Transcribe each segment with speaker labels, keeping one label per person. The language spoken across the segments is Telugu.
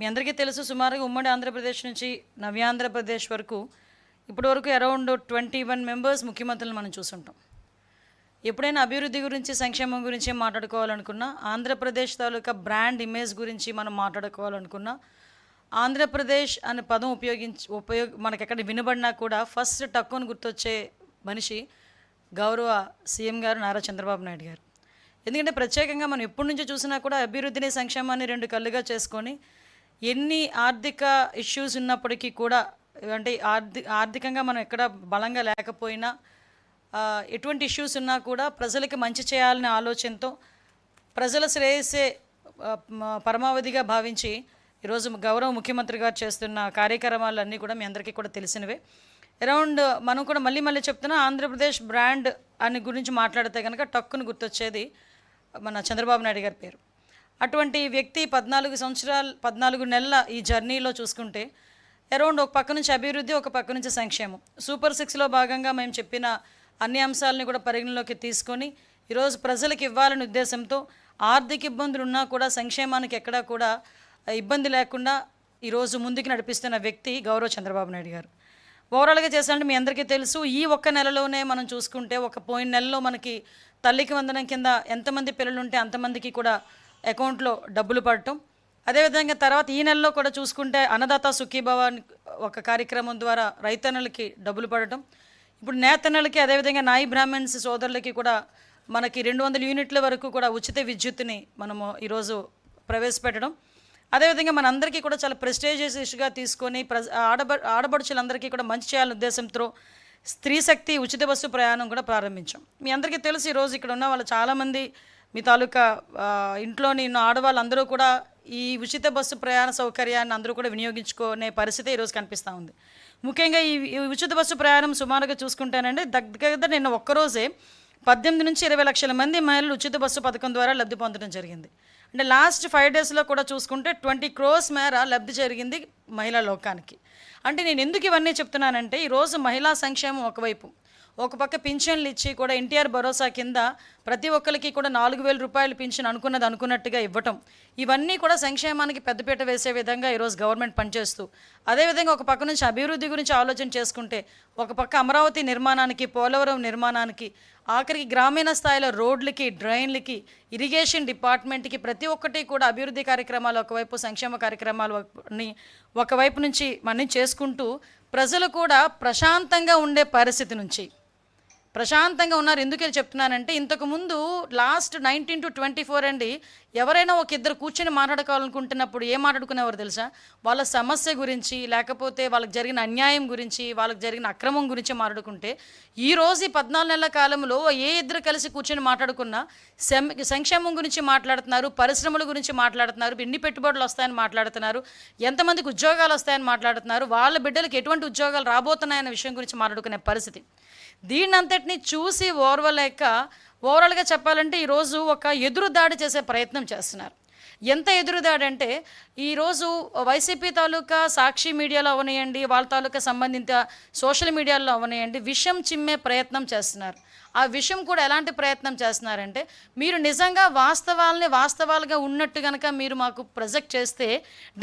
Speaker 1: మీ అందరికీ తెలుసు సుమారుగా ఉమ్మడి ఆంధ్రప్రదేశ్ నుంచి నవ్యాంధ్రప్రదేశ్ వరకు ఇప్పటి వరకు అరౌండ్ ట్వంటీ వన్ మెంబర్స్ ముఖ్యమంత్రులను మనం చూసుంటాం. ఎప్పుడైనా అభివృద్ధి గురించి సంక్షేమం గురించి మాట్లాడుకోవాలనుకున్నా ఆంధ్రప్రదేశ్ తాలూకా బ్రాండ్ ఇమేజ్ గురించి మనం మాట్లాడుకోవాలనుకున్నా ఆంధ్రప్రదేశ్ అనే పదం ఉపయోగించి ఉపయోగ మనకి ఎక్కడ వినబడినా కూడా ఫస్ట్ టక్కుని గుర్తొచ్చే మనిషి గౌరవ సీఎం గారు నారా చంద్రబాబు నాయుడు గారు. ఎందుకంటే ప్రత్యేకంగా మనం ఎప్పటి నుంచో చూసినా కూడా అభివృద్ధిని సంక్షేమాన్ని రెండు కళ్ళుగా చేసుకొని ఎన్ని ఆర్థిక ఇష్యూస్ ఉన్నప్పటికీ కూడా అంటే ఆర్థిక ఆర్థికంగా మనం ఎక్కడ బలంగా లేకపోయినా ఎటువంటి ఇష్యూస్ ఉన్నా కూడా ప్రజలకి మంచి చేయాలనే ఆలోచనతో ప్రజల శ్రేయస్సే పరమావధిగా భావించి ఈరోజు గౌరవ ముఖ్యమంత్రి గారు చేస్తున్న కార్యక్రమాలన్నీ కూడా మీ అందరికీ కూడా తెలిసినవే. అరౌండ్ మనం కూడా మళ్ళీ మళ్ళీ చెప్తున్నా ఆంధ్రప్రదేశ్ బ్రాండ్ అని గురించి మాట్లాడితే కనుక టక్కును గుర్తొచ్చేది మన చంద్రబాబు నాయుడు గారి పేరు. అటువంటి వ్యక్తి పద్నాలుగు సంవత్సరాలు పద్నాలుగు నెలల ఈ జర్నీలో చూసుకుంటే అరౌండ్ ఒక పక్క నుంచి అభివృద్ధి ఒక పక్క నుంచి సంక్షేమం. సూపర్ సిక్స్లో భాగంగా మేము చెప్పిన అన్ని అంశాలని కూడా పరిగణలోకి తీసుకొని ఈరోజు ప్రజలకు ఇవ్వాలనే ఉద్దేశంతో ఆర్థిక ఇబ్బందులు ఉన్నా కూడా సంక్షేమానికి ఎక్కడా కూడా ఇబ్బంది లేకుండా ఈరోజు ముందుకు నడిపిస్తున్న వ్యక్తి గౌరవ చంద్రబాబు నాయుడు గారు. ఓవరాల్గా చేశాలంటే మీ అందరికీ తెలుసు ఈ ఒక్క నెలలోనే మనం చూసుకుంటే ఒక పోయిన నెలలో మనకి తల్లికి వందనం కింద ఎంతమంది పిల్లలు ఉంటే అంతమందికి కూడా అకౌంట్లో డబ్బులు పడటం. అదేవిధంగా తర్వాత ఈ నెలలో కూడా చూసుకుంటే అన్నదాత సుఖీభవ ఒక కార్యక్రమం ద్వారా రైతన్నలకి డబ్బులు పడటం. ఇప్పుడు నేతన్నలకి అదేవిధంగా నాయి బ్రాహ్మణ్స్ సోదరులకి కూడా మనకి రెండు వందల యూనిట్ల వరకు కూడా ఉచిత విద్యుత్తుని మనము ఈరోజు ప్రవేశపెట్టడం. అదేవిధంగా మనందరికీ కూడా చాలా ప్రెస్టేజియస్ ఇష్యూగా తీసుకొని ప్ర ఆడబ ఆడబడుచులందరికీ కూడా మంచి చేయాలనే ఉద్దేశంతో స్త్రీ శక్తి ఉచిత బస్సు ప్రయాణం కూడా ప్రారంభించాం. మీ అందరికీ తెలుసు ఈరోజు ఇక్కడ ఉన్న వాళ్ళు చాలామంది మీ తాలూకా ఇంట్లో నిన్న ఆడవాళ్ళందరూ కూడా ఈ ఉచిత బస్సు ప్రయాణ సౌకర్యాన్ని అందరూ కూడా వినియోగించుకునే పరిస్థితి ఈరోజు కనిపిస్తూ ఉంది. ముఖ్యంగా ఈ ఈ ఉచిత బస్సు ప్రయాణం సుమారుగా చూసుకుంటానండి దగ్గర నిన్న ఒక్కరోజే పద్దెనిమిది నుంచి ఇరవై లక్షల మంది మహిళలు ఉచిత బస్సు పథకం ద్వారా లబ్ధి పొందడం జరిగింది. అంటే లాస్ట్ ఫైవ్ డేస్లో కూడా చూసుకుంటే ట్వంటీ క్రోస్ మేర లబ్ధి జరిగింది మహిళా లోకానికి. అంటే నేను ఎందుకు ఇవన్నీ చెప్తున్నానంటే ఈరోజు మహిళా సంక్షేమం ఒకవైపు ఒక పక్క పింఛన్లు ఇచ్చి కూడా ఎన్టీఆర్ భరోసా కింద ప్రతి ఒక్కరికి కూడా నాలుగు వేల రూపాయలు పింఛన్ అనుకున్నది అనుకున్నట్టుగా ఇవ్వటం. ఇవన్నీ కూడా సంక్షేమానికి పెద్దపీట వేసే విధంగా ఈరోజు గవర్నమెంట్ పనిచేస్తూ అదేవిధంగా ఒక పక్క నుంచి అభివృద్ధి గురించి ఆలోచన చేసుకుంటే ఒక పక్క అమరావతి నిర్మాణానికి పోలవరం నిర్మాణానికి ఆఖరికి గ్రామీణ స్థాయిలో రోడ్లకి డ్రైన్లకి ఇరిగేషన్ డిపార్ట్మెంట్కి ప్రతి ఒక్కటి కూడా అభివృద్ధి కార్యక్రమాలు ఒకవైపు సంక్షేమ కార్యక్రమాలు ఒకవైపు నుంచి మనం చేసుకుంటూ ప్రజలు కూడా ప్రశాంతంగా ఉండే పరిస్థితి నుంచి ప్రశాంతంగా ఉన్నారు. ఎందుకు చెప్తున్నానంటే ఇంతకుముందు last nineteen to twenty four అండి ఎవరైనా ఒక ఇద్దరు కూర్చొని మాట్లాడుకోవాలనుకుంటున్నప్పుడు ఏం మాట్లాడుకునేవారు తెలుసా? వాళ్ళ సమస్య గురించి లేకపోతే వాళ్ళకి జరిగిన అన్యాయం గురించి వాళ్ళకి జరిగిన అక్రమం గురించి మాట్లాడుకుంటే ఈరోజు ఈ పద్నాలుగు నెలల కాలంలో ఏ ఇద్దరు కలిసి కూర్చొని మాట్లాడుకున్నా సంక్షేమం గురించి మాట్లాడుతున్నారు పరిశ్రమల గురించి మాట్లాడుతున్నారు ఎన్ని పెట్టుబడులు వస్తాయని మాట్లాడుతున్నారు ఎంతమందికి ఉద్యోగాలు వస్తాయని మాట్లాడుతున్నారు వాళ్ళ బిడ్డలకు ఎటువంటి ఉద్యోగాలు రాబోతున్నాయన్న విషయం గురించి మాట్లాడుకునే పరిస్థితి. దీన్నంతటిని చూసి ఓర్వలేక ఓవరాల్గా చెప్పాలంటే ఈరోజు ఒక ఎదురు దాడి చేసే ప్రయత్నం చేస్తున్నారు. ఎంత ఎదురుదాడంటే ఈరోజు వైసీపీ తాలూకా సాక్షి మీడియాలో అవనియండి వాళ్ళ తాలూకా సంబంధిత సోషల్ మీడియాలో అవనియండి విషం చిమ్మే ప్రయత్నం చేస్తున్నారు. ఆ విషయం కూడా ఎలాంటి ప్రయత్నం చేస్తున్నారంటే మీరు నిజంగా వాస్తవాలని వాస్తవాలుగా ఉన్నట్టు కనుక మీరు మాకు ప్రొజెక్ట్ చేస్తే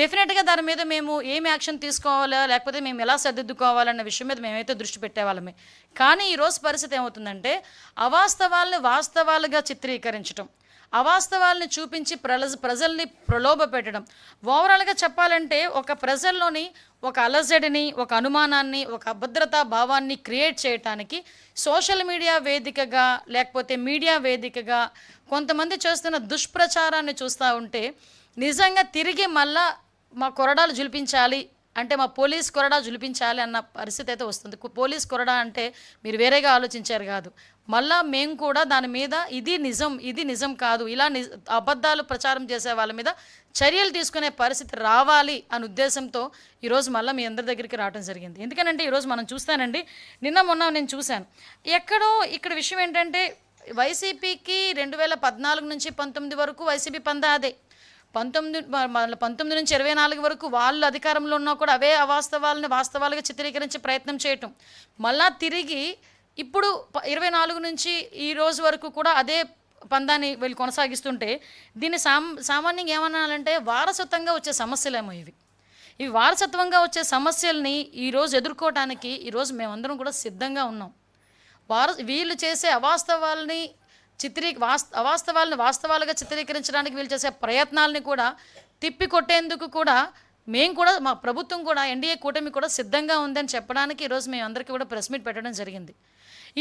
Speaker 1: డెఫినెట్గా దాని మీద మేము ఏమి యాక్షన్ తీసుకోవాలా లేకపోతే మేము ఎలా సర్దిద్దుకోవాలన్న విషయం మీద మేమైతే దృష్టి పెట్టేవాళ్ళమే. కానీ ఈరోజు పరిస్థితి ఏమవుతుందంటే అవాస్తవాల్ని వాస్తవాలుగా చిత్రీకరించడం అవాస్తవాల్ని చూపించి ప్రజ ప్రజల్ని ప్రలోభ పెట్టడం ఓవరాల్గా చెప్పాలంటే ఒక ప్రజల్లోని ఒక అలజడిని ఒక అనుమానాన్ని ఒక అభద్రతా భావాన్ని క్రియేట్ చేయటానికి సోషల్ మీడియా వేదికగా లేకపోతే మీడియా వేదికగా కొంతమంది చేస్తున్న దుష్ప్రచారాన్ని చూస్తూ ఉంటే నిజంగా తిరిగి మళ్ళా మా కొరడాలు జులిపించాలి అంటే మా పోలీస్ కొరడా జులిపించాలి అన్న పరిస్థితి అయితే వస్తుంది. పోలీస్ కొరడా అంటే మీరు వేరేగా ఆలోచించారు కాదు. మళ్ళా మేము కూడా దాని మీద ఇది నిజం ఇది నిజం కాదు ఇలా నిజ అబద్ధాలు ప్రచారం చేసే వాళ్ళ మీద చర్యలు తీసుకునే పరిస్థితి రావాలి అనే ఉద్దేశంతో ఈరోజు మళ్ళీ మీ అందరి దగ్గరికి రావడం జరిగింది. ఎందుకనంటే ఈరోజు మనం చూస్తానండి నిన్న మొన్న నేను చూశాను. ఎక్కడో ఇక్కడ విషయం ఏంటంటే వైసీపీకి రెండు వేల పద్నాలుగు నుంచి పంతొమ్మిది వరకు వైసీపీ పందా అదే. పంతొమ్మిది పంతొమ్మిది నుంచి ఇరవై నాలుగు వరకు వాళ్ళు అధికారంలో ఉన్నా కూడా అవే అవాస్తవాలని వాస్తవాలుగా చిత్రీకరించే ప్రయత్నం చేయటం. మళ్ళా తిరిగి ఇప్పుడు ప- ఇరవై నాలుగు నుంచి ఈ రోజు వరకు కూడా అదే పందాన్ని వీళ్ళు కొనసాగిస్తుంటే దీన్ని సామ్ సామాన్యంగా ఏమనాలంటే వారసత్వంగా వచ్చే సమస్యలేమో ఇవి. ఇవి వారసత్వంగా వచ్చే సమస్యల్ని ఈరోజు ఎదుర్కోవడానికి ఈరోజు మేమందరం కూడా సిద్ధంగా ఉన్నాం. వార వీళ్ళు చేసే అవాస్తవాల్ని చిత్రీ వాస్త అవాస్తవాలను వాస్తవాలుగా చిత్రీకరించడానికి వీళ్ళు చేసే ప్రయత్నాలని కూడా తిప్పి కొట్టేందుకు కూడా మేము కూడా మా ప్రభుత్వం కూడా ఎన్డీఏ కూటమి కూడా సిద్ధంగా ఉందని చెప్పడానికి ఈరోజు మేము అందరికీ కూడా ప్రెస్ మీట్ పెట్టడం జరిగింది.